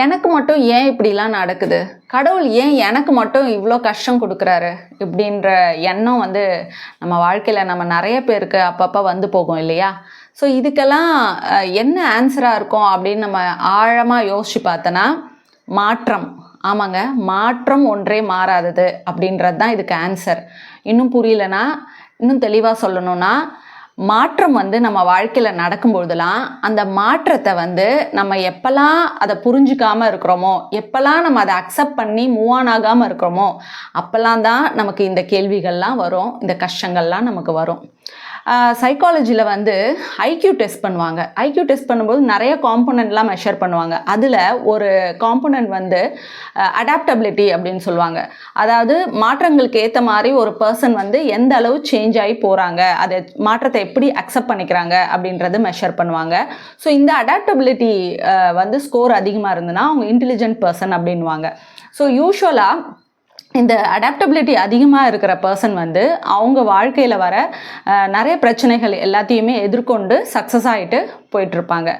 எனக்கு மட்டும் ஏன் இப்படிலாம் நடக்குது? கடவுள் ஏன் எனக்கு மட்டும் இவ்வளோ கஷ்டம் கொடுக்குறாரு? இப்படின்ற எண்ணம் வந்து நம்ம வாழ்க்கையில் நம்ம நிறைய பேருக்கு அப்பப்போ வந்து போகும் இல்லையா? ஸோ இதுக்கெல்லாம் என்ன ஆன்சராக இருக்கும் அப்படின்னு நம்ம ஆழமாக யோசிச்சு பார்த்தோன்னா மாற்றம். ஆமாங்க மாற்றம் ஒன்றே மாறாதது அப்படின்றது தான் இதுக்கு ஆன்சர் இன்னும் புரியலனா இன்னும் தெளிவாக சொல்லணும்னா மாற்றம் வந்து நம்ம வாழ்க்கையில் நடக்கும்பொழுதுலாம் அந்த மாற்றத்தை வந்து நம்ம எப்போல்லாம் அதை புரிஞ்சுக்காம இருக்கிறோமோ எப்போல்லாம் நம்ம அதை அக்செப்ட் பண்ணி மூவ் ஆன் ஆகாமல் இருக்கிறோமோ அப்போல்லாம் தான் நமக்கு இந்த கேள்விகள்லாம் வரும் இந்த கஷ்டங்கள்லாம் நமக்கு வரும். சைக்காலஜியில் வந்து ஐக்யூ டெஸ்ட் பண்ணுவாங்க. ஐக்யூ டெஸ்ட் பண்ணும்போது நிறைய காம்போனண்ட்லாம் மெஷர் பண்ணுவாங்க. அதில் ஒரு காம்போனன்ட் வந்து அடாப்டபிலிட்டி அப்படின்னு சொல்லுவாங்க. அதாவது மாற்றங்களுக்கு ஏற்ற மாதிரி ஒரு பர்சன் வந்து எந்த அளவு சேஞ்ச் ஆகி போகிறாங்க அதை மாற்றத்தை எப்படி அக்செப்ட் பண்ணிக்கிறாங்க அப்படின்றது மெஷர் பண்ணுவாங்க. ஸோ இந்த அடாப்டபிலிட்டி வந்து ஸ்கோர் அதிகமாக இருந்ததுன்னா அவங்க இன்டெலிஜென்ட் பர்சன் அப்படின்வாங்க ஸோ யூஸ்வலாக இந்த அடாப்டபிலிட்டி அதிகமாக இருக்கிற பர்சன் வந்து அவங்க வாழ்க்கையில் வர நிறைய பிரச்சனைகள் எல்லாத்தையுமே எதிர்கொண்டு சக்ஸஸ் ஆகிட்டு போயிட்டுருப்பாங்க.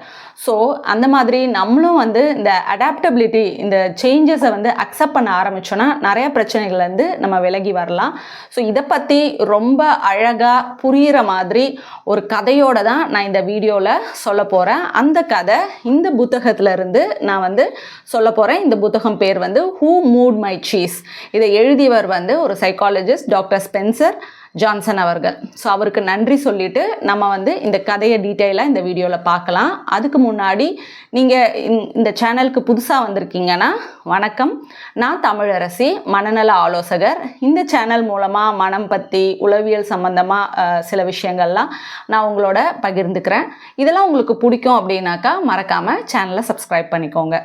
ஸோ அந்த மாதிரி நம்மளும் வந்து இந்த அடாப்டபிலிட்டி இந்த சேஞ்சஸை வந்து அக்செப்ட் பண்ண ஆரம்பிச்சோன்னா நிறைய பிரச்சனைகள்லேருந்து நம்ம விலகி வரலாம். ஸோ இதை பற்றி ரொம்ப அழகாக புரிகிற மாதிரி ஒரு கதையோடு தான் நான் இந்த வீடியோவில் சொல்ல போகிறேன் அந்த கதை இந்த புத்தகத்திலருந்து நான் வந்து சொல்ல போகிறேன் இந்த புத்தகம் பேர் வந்து ஹூ மூட் மை சீஸ் இது எழுதியவர் வந்து ஒரு சைக்காலஜிஸ்ட் டாக்டர் ஸ்பென்சர் ஜான்சன் அவர்கள். ஸோ அவருக்கு நன்றி சொல்லிட்டு நம்ம வந்து இந்த கதையை டீட்டெயிலாக இந்த வீடியோவில் பார்க்கலாம். அதுக்கு முன்னாடி நீங்கள் இந்த சேனலுக்கு புதுசாக வந்திருக்கீங்கன்னா வணக்கம். நான் தமிழரசி மனநல ஆலோசகர். இந்த சேனல் மூலமாக மனம் பற்றி உளவியல் சம்மந்தமாக சில விஷயங்கள்லாம் நான் உங்களோட பகிர்ந்துக்கிறேன். இதெல்லாம் உங்களுக்கு பிடிக்கும் அப்படின்னாக்கா மறக்காமல் சேனலை சப்ஸ்கிரைப் பண்ணிக்கோங்க.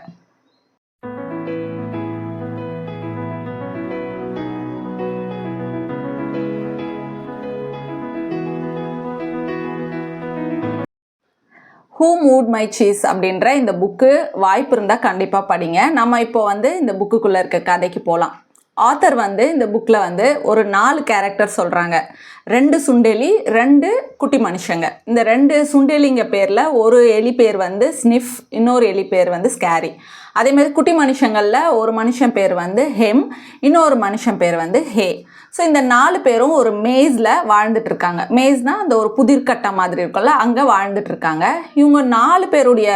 ஹூ மூட் மை சீஸ் அப்படின்ற இந்த புக்கு வாய்ப்பு இருந்தால் கண்டிப்பாக படிங்க. நம்ம இப்போ வந்து இந்த புக்குக்குள்ளே இருக்க கதைக்கு போகலாம் ஆத்தர் வந்து இந்த புக்கில் வந்து ஒரு நாலு கேரக்டர் சொல்கிறாங்க ரெண்டு சுண்டெலி ரெண்டு குட்டி மனுஷங்க. இந்த ரெண்டு சுண்டெலிங்க பேரில் ஒரு எலி பேர் வந்து ஸ்னிஃப் இன்னொரு எலி பேர் வந்து ஸ்கேரி அதே மாதிரி குட்டி மனுஷங்களில் ஒரு மனுஷன் பேர் வந்து ஹெம் இன்னொரு மனுஷன் பேர் வந்து ஹே. ஸோ இந்த நாலு பேரும் ஒரு மேஸில் வாழ்ந்துட்டு இருக்காங்க. மேஸ்னால் அந்த ஒரு புதிர்கட்டை மாதிரி இருக்கும்ல அங்கே வாழ்ந்துட்டு இருக்காங்க. இவங்க நாலு பேருடைய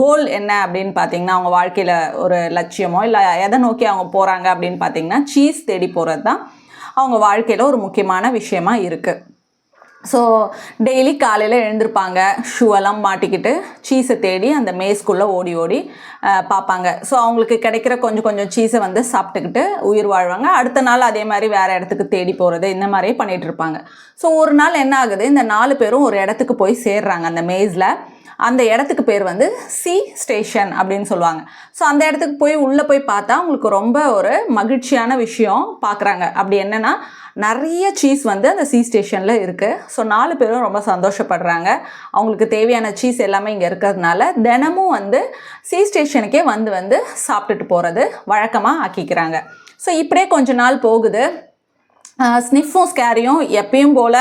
கோல் என்ன அப்படின்னு பார்த்தீங்கன்னா அவங்க வாழ்க்கையில் ஒரு லட்சியமோ இல்லை எதை நோக்கி அவங்க போகிறாங்க அப்படின்னு பார்த்தீங்கன்னா சீஸ் தேடி போகிறது தான் அவங்க வாழ்க்கையில் ஒரு முக்கியமான விஷயமா இருக்குது ஸோ டெய்லி காலையில் எழுந்திருப்பாங்க. ஷூவெல்லாம் மாட்டிக்கிட்டு சீஸை தேடி அந்த மேஸ்க்குள்ளே ஓடி ஓடி பார்ப்பாங்க. ஸோ அவங்களுக்கு கிடைக்கிற கொஞ்சம் கொஞ்சம் சீஸை வந்து சாப்பிட்டுக்கிட்டு உயிர் வாழ்வாங்க. அடுத்த நாள் அதே மாதிரி வேறு இடத்துக்கு தேடி போகிறது இந்த மாதிரியே பண்ணிகிட்டு இருப்பாங்க. ஸோ ஒரு நாள் என்ன ஆகுது? இந்த நாலு பேரும் ஒரு இடத்துக்கு போய் சேர்றாங்க அந்த மேஸில் அந்த இடத்துக்கு பேர் வந்து சி ஸ்டேஷன் அப்படின்னு சொல்லுவாங்க. ஸோ அந்த இடத்துக்கு போய் உள்ளே போய் பார்த்தா அவங்களுக்கு ரொம்ப ஒரு மகிழ்ச்சியான விஷயம் பார்க்குறாங்க. அப்படி என்னென்னா நிறைய சீஸ் வந்து அந்த சீ ஸ்டேஷனில் இருக்குது ஸோ நாலு பேரும் ரொம்ப சந்தோஷப்படுறாங்க. அவங்களுக்கு தேவையான சீஸ் எல்லாமே இங்கே இருக்கிறதுனால தினமும் வந்து சீ ஸ்டேஷனுக்கே வந்து வந்து சாப்பிட்டுட்டு போகிறது வழக்கமாக ஆக்கிக்கிறாங்க. ஸோ இப்படியே கொஞ்ச நாள் போகுது. ஸ்னிஃபும் ஸ்கேரியும் எப்பயும் போல்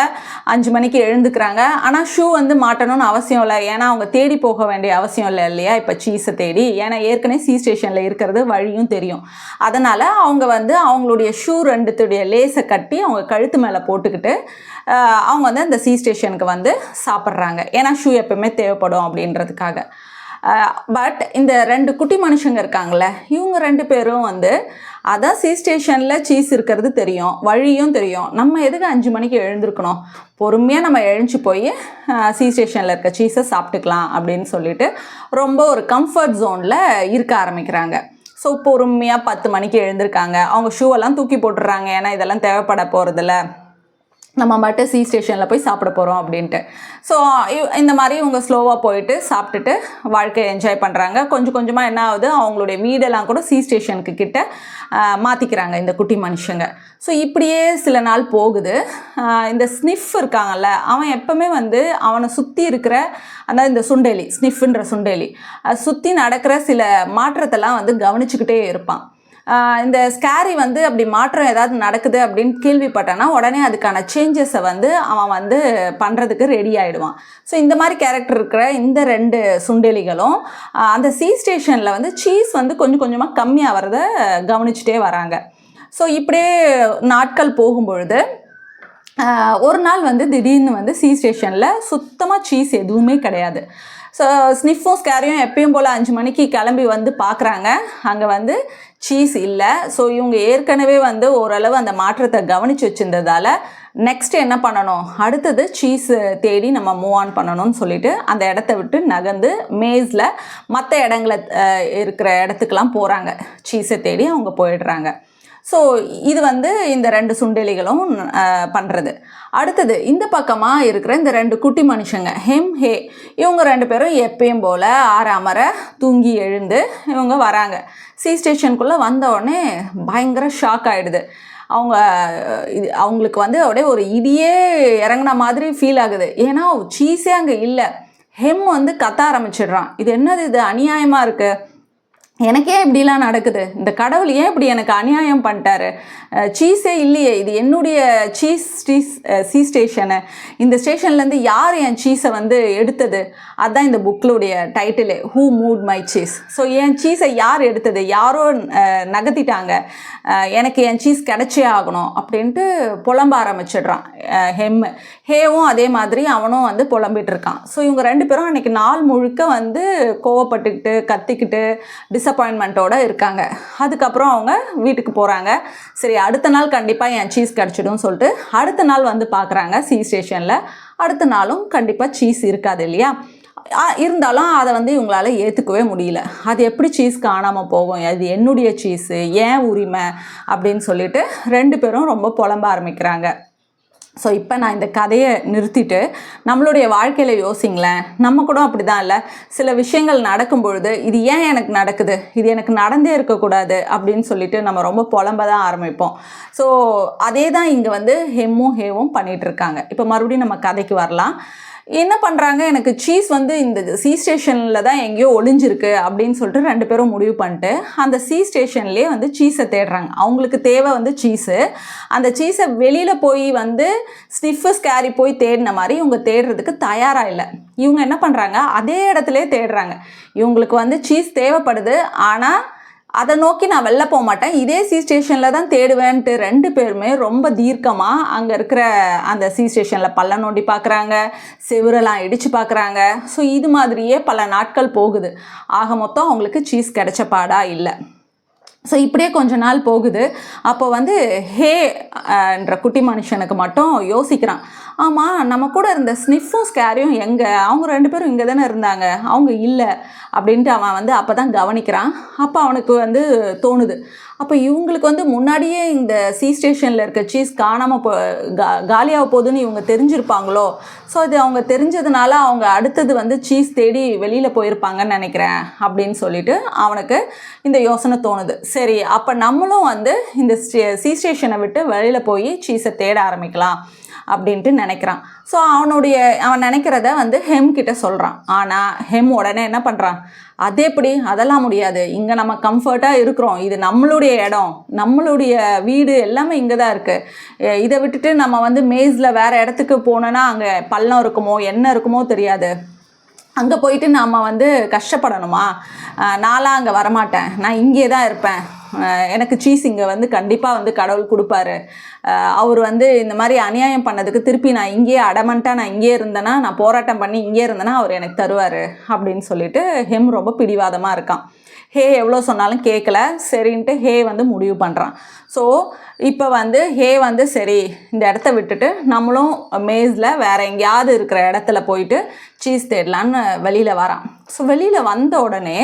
அஞ்சு மணிக்கு எழுந்துக்கிறாங்க. ஆனால் ஷூ வந்து மாட்டணும்னு அவசியம் இல்லை. ஏன்னா அவங்க தேடி போக வேண்டிய அவசியம் இல்லை இல்லையா? இப்போ சீஸை தேடி. ஏன்னா ஏற்கனவே சீ ஸ்டேஷனில் இருக்கிறது வழியும் தெரியும். அதனால் அவங்க வந்து அவங்களுடைய ஷூ ரெண்டுத்துடைய லேஸை கட்டி அவங்க கழுத்து மேலே போட்டுக்கிட்டு அவங்க வந்து அந்த சீ ஸ்டேஷனுக்கு வந்து சாப்பிட்றாங்க. ஏன்னா ஷூ எப்பவுமே தேவைப்படும் அப்படின்றதுக்காக. பட் இந்த ரெண்டு குட்டி மனுஷங்க இருக்காங்களே இவங்க ரெண்டு பேரும் வந்து அதான் சி ஸ்டேஷனில் சீஸ் இருக்கிறது தெரியும் வழியும் தெரியும். நம்ம எதுக்கு அஞ்சு மணிக்கு எழுந்திருக்கணும்? பொறுமையாக நம்ம எழுந்துச்சு போய் சி ஸ்டேஷனில் இருக்க சீஸை சாப்பிட்டுக்கலாம் அப்படின்னு சொல்லிட்டு ரொம்ப ஒரு கம்ஃபர்ட் ஜோனில் இருக்க ஆரம்பிக்கிறாங்க. ஸோ பொறுமையாக பத்து மணிக்கு எழுந்திருக்காங்க. அவங்க ஷூவெல்லாம் தூக்கி போட்டுடுறாங்க. ஏன்னா இதெல்லாம் தேவைப்பட போகிறதில்ல நம்ம மட்டும் சி ஸ்டேஷனில் போய் சாப்பிட போகிறோம் அப்படின்ட்டு. ஸோ இந்த மாதிரி இவங்க ஸ்லோவாக போயிட்டு சாப்பிட்டுட்டு வாழ்க்கையை என்ஜாய் பண்ணுறாங்க கொஞ்சம் கொஞ்சமாக என்ன ஆகுது? அவங்களுடைய வீடெல்லாம் கூட சி ஸ்டேஷனுக்கு கிட்ட மாற்றிக்கிறாங்க இந்த குட்டி மனுஷங்க. ஸோ இப்படியே சில நாள் போகுது. இந்த ஸ்னிஃப் இருக்காங்கல்ல அவன் எப்போவுமே வந்து அவனை சுற்றி இருக்கிற அந்த இந்த சுண்டெலி ஸ்னிஃப்ன்ற சுண்டெலி சுற்றி நடக்கிற சில மாற்றத்தெல்லாம் வந்து கவனிச்சுக்கிட்டே இருப்பான். இந்த ஸ்கேரி வந்து அப்படி மாற்றம் ஏதாவது நடக்குது அப்படின்னு கேள்விப்பட்டானா உடனே அதுக்கான சேஞ்சஸை வந்து அவன் வந்து பண்ணுறதுக்கு ரெடி ஆகிடுவான் ஸோ இந்த மாதிரி கேரக்டர் இருக்கிற இந்த ரெண்டு சுண்டெலிகளும் அந்த சி ஸ்டேஷனில் வந்து சீஸ் வந்து கொஞ்சம் கொஞ்சமாக கம்மியாக வரதை கவனிச்சுட்டே வராங்க. ஸோ இப்படியே நாட்கள் போகும்பொழுது ஒரு நாள் வந்து திடீர்னு வந்து சி ஸ்டேஷனில் சுத்தமாக சீஸ் எதுவுமே கிடையாது. ஸோ ஸ்னிஃபும் ஸ்கேரியும் எப்பயும் போல் அஞ்சு மணிக்கு கிளம்பி வந்து பார்க்குறாங்க அங்கே வந்து சீஸ் இல்லை. ஸோ இவங்க ஏற்கனவே வந்து ஓரளவு அந்த மாற்றத்தை கவனித்து வச்சுருந்ததால நெக்ஸ்ட் என்ன பண்ணணும்? அடுத்தது சீஸ் தேடி நம்ம மூவ் ஆன் பண்ணணும்னு சொல்லிட்டு அந்த இடத்த விட்டு நகர்ந்து மேஸில் மற்ற இடங்கள இருக்கிற இடத்துக்கெலாம் போகிறாங்க சீஸை தேடி அவங்க போயிடுறாங்க. ஸோ இது வந்து இந்த ரெண்டு சுண்டெலிகளும் பண்ணுறது அடுத்தது இந்த பக்கமாக இருக்கிற இந்த ரெண்டு குட்டி மனுஷங்க ஹெம் ஹே இவங்க ரெண்டு பேரும் எப்பயும் போல் ஆறாமற தூங்கி எழுந்து இவங்க வராங்க. சி ஸ்டேஷனுக்குள்ளே வந்த உடனே பயங்கர ஷாக் ஆகிடுது அவங்க இது அவங்களுக்கு வந்து அப்படியே ஒரு இடியே இறங்குன மாதிரி ஃபீல் ஆகுது. ஏன்னா சீஸே அங்கே இல்லை. ஹெம் வந்து கத்த ஆரம்பிச்சிடுறான். இது என்னது இது அநியாயமாக இருக்குது எனக்கே இப்படிலாம் நடக்குது. இந்த கடவுள் ஏன் இப்படி எனக்கு அநியாயம் பண்ணிட்டாரு? சீஸே இல்லையே. இது என்னுடைய சீஸ் ஸ்டீஸ் சீ ஸ்டேஷனு இந்த ஸ்டேஷன்லேருந்து யார் என் சீஸை வந்து எடுத்தது? அதுதான் இந்த புக்கிலுடைய title who moved my cheese so என் சீஸை யார் எடுத்தது? யாரோ நகர்த்திட்டாங்க. எனக்கு என் சீஸ் கிடைச்சே ஆகணும் அப்படின்ட்டு புலம்ப ஆரம்பிச்சிடுறான். ஹெம் ஹேவும் அதே மாதிரி அவனும் வந்து புலம்பிட்டு இருக்கான். ஸோ இவங்க ரெண்டு பேரும் அன்றைக்கி நாள் முழுக்க வந்து கோவப்பட்டுக்கிட்டு கத்திக்கிட்டு டிசப்பாயின்மெண்ட்டோடு இருக்காங்க. அதுக்கப்புறம் அவங்க வீட்டுக்கு போகிறாங்க சரி அடுத்த நாள் கண்டிப்பாக என் சீஸ் கிடச்சிடும் சொல்லிட்டு அடுத்த நாள் வந்து பார்க்குறாங்க சி ஸ்டேஷனில் அடுத்த நாளும் கண்டிப்பாக சீஸ் இருக்காது இல்லையா? இருந்தாலும் அதை வந்து இவங்களால ஏற்றுக்கவே முடியல. அது எப்படி சீஸ் காணாமல் போகும்? அது என்னுடைய சீஸு ஏன் உரிமை? அப்படின்னு சொல்லிட்டு ரெண்டு பேரும் ரொம்ப புலம்ப ஆரம்பிக்கிறாங்க. ஸோ இப்போ நான் இந்த கதையை நிறுத்திட்டு நம்மளுடைய வாழ்க்கையில் யோசிங்களேன். நம்ம கூட அப்படி தான் இல்லை. சில விஷயங்கள் நடக்கும் பொழுது இது ஏன் எனக்கு நடக்குது? இது எனக்கு நடந்தே இருக்கக்கூடாது அப்படின்னு சொல்லிட்டு நம்ம ரொம்ப புலம்ப தான் ஆரம்பிப்போம். ஸோ அதே தான் இங்கே வந்து ஹெம்மும் ஹேவும் பண்ணிகிட்டு இருக்காங்க. இப்போ மறுபடியும் நம்ம கதைக்கு வரலாம். என்ன பண்ணுறாங்க எனக்கு சீஸ் வந்து இந்த சி ஸ்டேஷனில் தான் எங்கேயோ ஒளிஞ்சிருக்கு அப்படின்னு சொல்லிட்டு ரெண்டு பேரும் முடிவு பண்ணிட்டு அந்த சி ஸ்டேஷன்லேயே வந்து சீஸை தேடுறாங்க. அவங்களுக்கு தேவை வந்து சீஸு அந்த சீஸை வெளியில் போய் வந்து ஸ்னிஃபு ஸ்கேரி போய் தேடின மாதிரி இவங்க தேடுறதுக்கு தயாராக இல்லை. இவங்க என்ன பண்ணுறாங்க அதே இடத்துல தேடுறாங்க. இவங்களுக்கு வந்து சீஸ் தேவைப்படுது. ஆனால் அதை நோக்கி நான் வெளில போக மாட்டேன். இதே சி ஸ்டேஷனில் தான் தேடுவேன்ட்டு ரெண்டு பேருமே ரொம்ப தீர்க்கமாக அங்கே இருக்கிற அந்த சி ஸ்டேஷனில் பள்ள நோண்டி பார்க்குறாங்க செவுரெல்லாம் இடித்து பார்க்குறாங்க ஸோ இது மாதிரியே பல நாட்கள் போகுது. ஆக மொத்தம் அவங்களுக்கு சீஸ் கிடைச்ச பாடா இல்லை. ஸோ இப்படியே கொஞ்ச நாள் போகுது. அப்போ வந்து ஹே என்ற குட்டி மனுஷனுக்கு மட்டும் யோசிக்கிறான். ஆமாம் நம்ம கூட இருந்த ஸ்னிஃபும் ஸ்கேரியும் எங்கே? அவங்க ரெண்டு பேரும் இங்கே தானே இருந்தாங்க. அவங்க இல்லை அப்படின்ட்டு அவன் வந்து அப்போ தான் கவனிக்கிறான். அப்போ அவனுக்கு வந்து தோணுது. அப்போ இவங்களுக்கு வந்து முன்னாடியே இந்த சி ஸ்டேஷனில் இருக்க சீஸ் காணாமல் போ கா காலியாக போகுதுன்னு இவங்க தெரிஞ்சிருப்பாங்களோ? ஸோ இது அவங்க தெரிஞ்சதுனால அவங்க அடுத்தது வந்து சீஸ் தேடி வெளியில் போயிருப்பாங்கன்னு நினைக்கிறேன் அப்படின்னு சொல்லிட்டு அவனுக்கு இந்த யோசனை தோணுது. சரி அப்போ நம்மளும் வந்து இந்த சி ஸ்டேஷனை விட்டு வெளியில் போய் சீஸை தேட ஆரம்பிக்கலாம். அப்படின்ட்டு நினைக்கிறான். ஸோ அவனுடைய அவன் நினைக்கிறத வந்து ஹெம் கிட்ட சொல்கிறான் ஆனால் ஹெம் உடனே என்ன பண்ணுறான் அது எப்படி? அதெல்லாம் முடியாது. இங்கே நம்ம கம்ஃபர்ட்டாக இருக்கிறோம். இது நம்மளுடைய இடம். நம்மளுடைய வீடு எல்லாமே இங்கே தான் இருக்குது இதை விட்டுட்டு நம்ம வந்து மேஸில் வேறு இடத்துக்கு போனோன்னா அங்கே பள்ளம் இருக்குமோ என்ன இருக்குமோ தெரியாது. அங்கே போயிட்டு நாம் வந்து கஷ்டப்படணுமா? நான்லாம் அங்கே வரமாட்டேன். நான் இங்கே தான் இருப்பேன். எனக்கு சீஸ் இங்கே வந்து கண்டிப்பாக வந்து கடவுள் கொடுப்பாரு. அவர் வந்து இந்த மாதிரி அநியாயம் பண்ணதுக்கு திருப்பி நான் இங்கேயே அடமண்ட்டாக நான் இங்கேயே இருந்தேன்னா நான் போராட்டம் பண்ணி இங்கே இருந்தேன்னா அவர் எனக்கு தருவார் அப்படின்னு சொல்லிட்டு ஹெம் ரொம்ப பிடிவாதமாக இருக்கான். ஹே எவ்வளோ சொன்னாலும் கேட்கல சரின்ட்டு ஹே வந்து முடிவு பண்ணுறான் ஸோ இப்போ வந்து ஹே வந்து சரி இந்த இடத்த விட்டுட்டு நம்மளும் மேஸில் வேற எங்கேயாவது இருக்கிற இடத்துல போயிட்டு சீஸ் தேடலான்னு வெளியில் வரான். ஸோ வெளியில் வந்த உடனே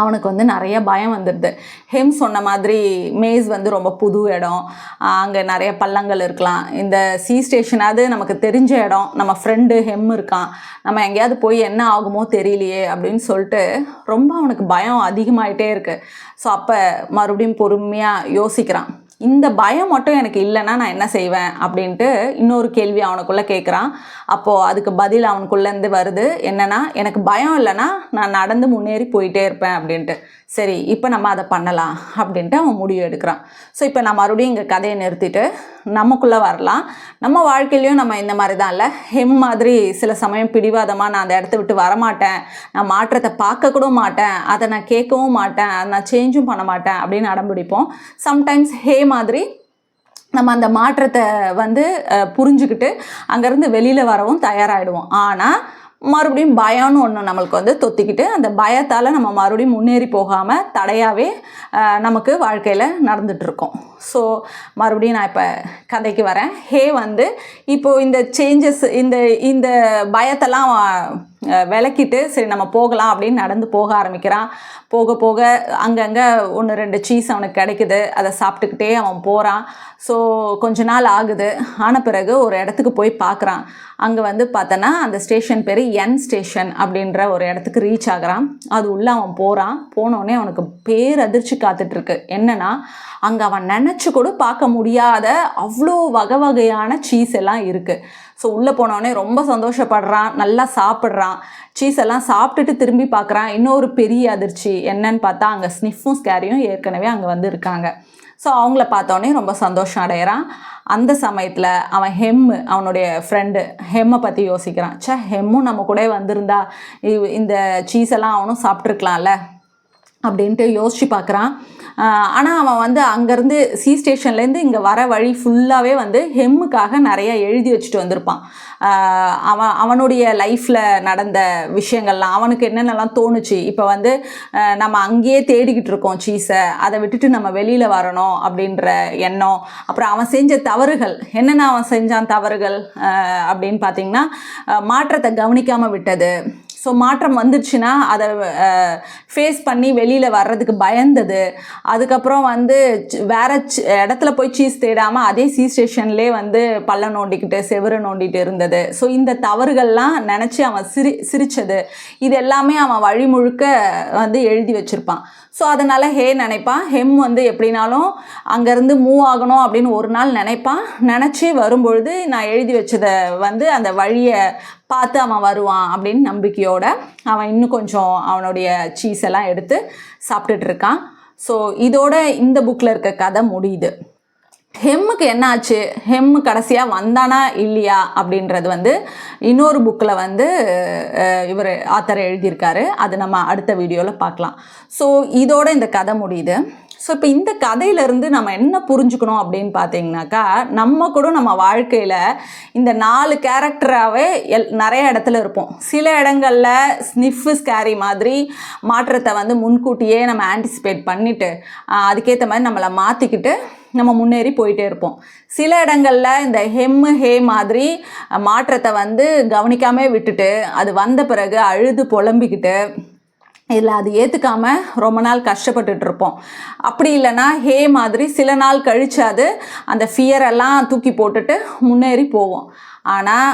அவனுக்கு வந்து நிறைய பயம் வந்துடுது. ஹெம் சொன்ன மாதிரி மேஸ் வந்து ரொம்ப புது இடம். அங்கே நிறைய பள்ளங்கள் இருக்கலாம். இந்த சி ஸ்டேஷனாவது நமக்கு தெரிஞ்ச இடம். நம்ம ஃப்ரெண்டு ஹெம் இருக்கான். நம்ம எங்கேயாவது போய் என்ன ஆகுமோ தெரியலையே அப்படின்னு சொல்லிட்டு ரொம்ப அவனுக்கு பயம் அதிகமாயிட்டே இருக்குது ஸோ அப்போ மறுபடியும் பொறுமையாக யோசிக்கிறான். இந்த பயம் மட்டும் எனக்கு இல்லைன்னா நான் என்ன செய்வேன் அப்படின்ட்டு இன்னொரு கேள்வி அவனுக்குள்ளே கேட்குறான் அப்போது அதுக்கு பதில் அவனுக்குள்ளேருந்து வருது. என்னென்னா எனக்கு பயம் இல்லைன்னா நான் நடந்து முன்னேறி போயிட்டே இருப்பேன் அப்படின்ட்டு. சரி இப்போ நம்ம அதை பண்ணலாம் அப்படின்ட்டு அவன் முடிவு எடுக்கிறான். ஸோ இப்போ நான் மறுபடியும் இங்கே கதையை நிறுத்திட்டு நமக்குள்ளே வரலாம். நம்ம வாழ்க்கையிலையும் நம்ம இந்த மாதிரி தான் இல்லை. ஹெம் மாதிரி சில சமயம் பிடிவாதமாக நான் அந்த இடத்த விட்டு வரமாட்டேன். நான் மாற்றத்தை பார்க்க கூட மாட்டேன். அதை நான் கேட்கவும் மாட்டேன். அதை நான் சேஞ்சும் பண்ண மாட்டேன் அப்படின்னு அடம்பிடிப்போம் சம்டைம்ஸ் ஹேம் மாதிரி நம்ம அந்த மாற்றத்தை வந்து புரிஞ்சுக்கிட்டு அங்கேருந்து வெளியில் வரவும் தயாராகிடுவோம் ஆனால் மறுபடியும் பயம்னு ஒன்று நம்மளுக்கு வந்து தொத்திக்கிட்டு அந்த பயத்தால் நம்ம மறுபடியும் முன்னேறி போகாமல் தடையாகவே நமக்கு வாழ்க்கையில் நடந்துகிட்ருக்கோம் ஸோ மறுபடியும் நான் இப்போ கதைக்கு வரேன். ஹே வந்து இப்போது இந்த சேஞ்சஸ் இந்த இந்த பயத்தெல்லாம் விளக்கிட்டு சரி நம்ம போகலாம் அப்படின்னு நடந்து போக ஆரம்பிக்கிறான். போக போக அங்கங்கே ஒன்று ரெண்டு சீஸ் அவனுக்கு கிடைக்குது. அதை சாப்பிட்டுக்கிட்டே அவன் போகிறான் ஸோ கொஞ்ச நாள் ஆகுது. ஆன பிறகு ஒரு இடத்துக்கு போய் பார்க்குறான். அங்கே வந்து பார்த்தோன்னா அந்த ஸ்டேஷன் பேர் என் ஸ்டேஷன் அப்படின்ற ஒரு இடத்துக்கு ரீச் ஆகுறான். அது உள்ளே அவன் போகிறான் போனோடனே அவனுக்கு பேரதிர்ச்சி காத்துட்ருக்கு. என்னென்னா அங்கே அவன் நினச்சி கூட பார்க்க முடியாத அவ்வளோ வகை வகையான சீஸ் எல்லாம் இருக்குது ஸோ உள்ளே போனோடனே ரொம்ப சந்தோஷப்படுறான் நல்லா சாப்பிட்றான். சீஸ் எல்லாம் சாப்பிட்டுட்டு திரும்பி பார்க்குறான். இன்னொரு பெரிய அதிர்ச்சி என்னன்னு பார்த்தா அங்கே ஸ்னிஃபும் ஸ்கேரியும் ஏற்கனவே அங்கே வந்து இருக்காங்க ஸோ அவங்கள பார்த்தோன்னே ரொம்ப சந்தோஷம் அடைகிறான் அந்த சமயத்தில் அவன் ஹெம்மு அவனுடைய ஃப்ரெண்டு ஹெம்மை பற்றி யோசிக்கிறான். ச்சே ஹெம்மும் நம்ம கூட வந்திருந்தா இவ்- இந்த சீஸ் எல்லாம் அவனும் சாப்பிட்ருக்கலாம்ல அப்படின்ட்டு யோசிச்சு பார்க்குறான். ஆனால் அவன் வந்து அங்கேருந்து சி ஸ்டேஷன்லேருந்து இங்கே வர வழி ஃபுல்லாகவே வந்து ஹெம்முக்காக நிறையா எழுதி வச்சுட்டு வந்திருப்பான். அவன் அவனுடைய லைஃப்பில் நடந்த விஷயங்கள்லாம் அவனுக்கு என்னென்னலாம் தோணுச்சு இப்போ வந்து நம்ம அங்கேயே தேடிக்கிட்டு இருக்கோம் சீஸை அதை விட்டுட்டு நம்ம வெளியில் வரணும் அப்படின்ற எண்ணம் அப்புறம் அவன் செஞ்ச தவறுகள் என்னென்ன அவன் செஞ்சான் தவறுகள் அப்படின்னு பார்த்தீங்கன்னா மாற்றத்தை கவனிக்காமல் விட்டது ஸோ மாற்றம் வந்துச்சுன்னா அதை ஃபேஸ் பண்ணி வெளியில் வர்றதுக்கு பயந்தது. அதுக்கப்புறம் வந்து வேறு வேற இடத்துல போய் சீஸ் தேடாமல் அதே சீ ஸ்டேஷன்லேயே வந்து பள்ளம் நோண்டிக்கிட்டு செவுரு நோண்டிட்டு இருந்தது. ஸோ இந்த தவறுகள்லாம் நினச்சி அவன் சிரி சிரித்தது இது எல்லாமே அவன் வழி முழுக்க வந்து எழுதி வச்சுருப்பான். ஸோ அதனால் ஹே நினைப்பான் ஹெம் வந்து எப்படினாலும் அங்கேருந்து மூவ் ஆகணும் அப்படின்னு ஒரு நாள் நினைப்பான் நினச்சி வரும்பொழுது நான் எழுதி வச்சதை வந்து அந்த வழியை பார்த்து அவன் வருவான் அப்படின்னு நம்பிக்கையோட அவன் இன்னும் கொஞ்சம் அவனுடைய சீஸ் எல்லாம் எடுத்து சாப்பிட்டுட்டு இருக்கான். ஸோ இதோட இந்த புக்கில் இருக்க கதை முடியுது. ஹெம்முக்கு என்னாச்சு? ஹெம்மு கடைசியாக வந்தானா இல்லையா அப்படின்றது வந்து இன்னொரு புக்கில் வந்து இவர் ஆத்தர் எழுதியிருக்காரு. அது நம்ம அடுத்த வீடியோவில் பார்க்கலாம். ஸோ இதோட இந்த கதை முடியுது. ஸோ இப்போ இந்த கதையிலேருந்து நம்ம என்ன புரிஞ்சுக்கணும் அப்படின்னு பார்த்தீங்கன்னாக்கா நம்ம கூட நம்ம வாழ்க்கையில் இந்த நாலு கேரக்டராகவே எல் நிறைய இடத்துல இருப்போம். சில இடங்களில் ஸ்னிஃப் ஸ்கேரி மாதிரி மாற்றத்தை வந்து முன்கூட்டியே நம்ம ஆன்டிசிபேட் பண்ணிவிட்டு அதுக்கேற்ற மாதிரி நம்மளை மாற்றிக்கிட்டு நம்ம முன்னேறி போயிட்டே இருப்போம். சில இடங்களில் இந்த ஹெம்மு ஹே மாதிரி மாற்றத்தை வந்து கவனிக்காமே விட்டுட்டு அது வந்த பிறகு அழுது புலம்பிக்கிட்டு இதில் அது ஏற்றுக்காம ரொம்ப நாள் கஷ்டப்பட்டுட்டு இருப்போம் அப்படி இல்லைன்னா ஹே மாதிரி சில நாள் கழிச்சாது அது அந்த ஃபியரெல்லாம் தூக்கி போட்டுட்டு முன்னேறி போவோம். ஆனால்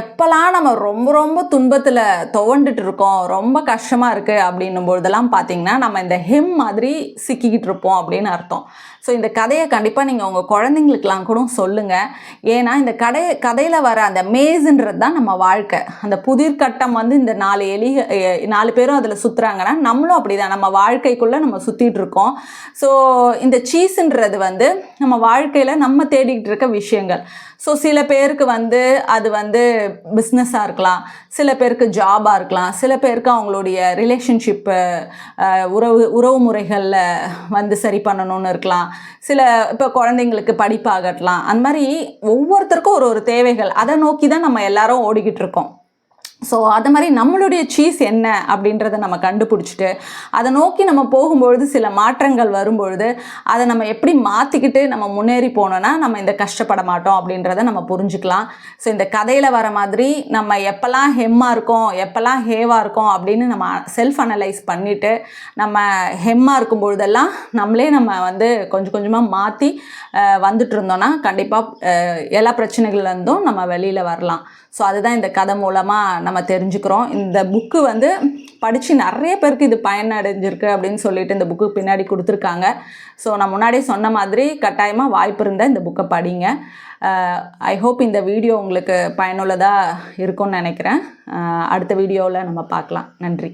எப்போல்லாம் நம்ம ரொம்ப ரொம்ப துன்பத்தில் துவண்டுட்டு இருக்கோம் ரொம்ப கஷ்டமாக இருக்குது அப்படின்னும் பொழுதெல்லாம் பார்த்திங்கன்னா நம்ம இந்த ஹெம் மாதிரி சிக்கிக்கிட்டு இருப்போம் அப்படின்னு அர்த்தம். ஸோ இந்த கதையை கண்டிப்பாக நீங்கள் உங்கள் குழந்தைங்களுக்கெலாம் கூட சொல்லுங்கள் ஏன்னா இந்த கடை கதையில் வர அந்த மேஸுன்றது தான் நம்ம வாழ்க்கை. அந்த புதிர் கட்டம் வந்து இந்த நாலு எலி நாலு பேரும் அதில் சுற்றுறாங்கன்னா நம்மளும் அப்படி தான் நம்ம வாழ்க்கைக்குள்ளே நம்ம சுற்றிட்டு இருக்கோம். ஸோ இந்த சீஸுன்றது வந்து நம்ம வாழ்க்கையில் நம்ம தேடிக்கிட்டு இருக்க விஷயங்கள். ஸோ சில பேருக்கு வந்து அது வந்து பிஸ்னஸாக இருக்கலாம். சில பேருக்கு ஜாபாக இருக்கலாம். சில பேருக்கு அவங்களுடைய ரிலேஷன்ஷிப்பு உறவு உறவு முறைகளில் வந்து சரி பண்ணணும்னு இருக்கலாம். சில இப்போ குழந்தைங்களுக்கு படிப்பாகட்டலாம் அந்த மாதிரி ஒவ்வொருத்தருக்கும் ஒரு ஒரு தேவைகள். அதை நோக்கி தான் நம்ம எல்லாரும் ஓடிக்கிட்டு இருக்கோம். ஸோ அது மாதிரி நம்மளுடைய சீஸ் என்ன அப்படின்றத நம்ம கண்டுபிடிச்சிட்டு அதை நோக்கி நம்ம போகும்பொழுது சில மாற்றங்கள் வரும்பொழுது அதை நம்ம எப்படி மாற்றிக்கிட்டு நம்ம முன்னேறி போனோன்னா நம்ம இந்த கஷ்டப்பட மாட்டோம் அப்படின்றத நம்ம புரிஞ்சுக்கலாம். ஸோ இந்த கதையில் வர மாதிரி நம்ம எப்போல்லாம் ஹெம்மாக இருக்கோம் எப்போல்லாம் ஹேவாக இருக்கோம் அப்படின்னு நம்ம செல்ஃப் அனலைஸ் பண்ணிவிட்டு நம்ம ஹெம்மாக இருக்கும் பொழுதெல்லாம் நம்மளே நம்ம வந்து கொஞ்சம் கொஞ்சமாக மாற்றி வந்துட்டு இருந்தோம்னா கண்டிப்பாக எல்லா பிரச்சனைகள்லேருந்தும் நம்ம வெளியில் வரலாம். ஸோ அதுதான் இந்த கதை மூலமாக நம்ம நம்ம தெரிஞ்சுக்கிறோம். இந்த புக்கு வந்து படித்து நிறைய பேருக்கு இது பயனடைஞ்சிருக்கு அப்படின்னு சொல்லிட்டு இந்த புக்கு பின்னாடி கொடுத்துருக்காங்க. ஸோ நான் முன்னாடியே சொன்ன மாதிரி கட்டாயமாக வாய்ப்பு இருந்தால் இந்த புக்கை படிங்க. Uh, ஐ ஹோப் இந்த வீடியோ உங்களுக்கு பயனுள்ளதாக இருக்கும்னு நினைக்கிறேன். Uh, அடுத்த வீடியோவில் நம்ம பார்க்கலாம். நன்றி.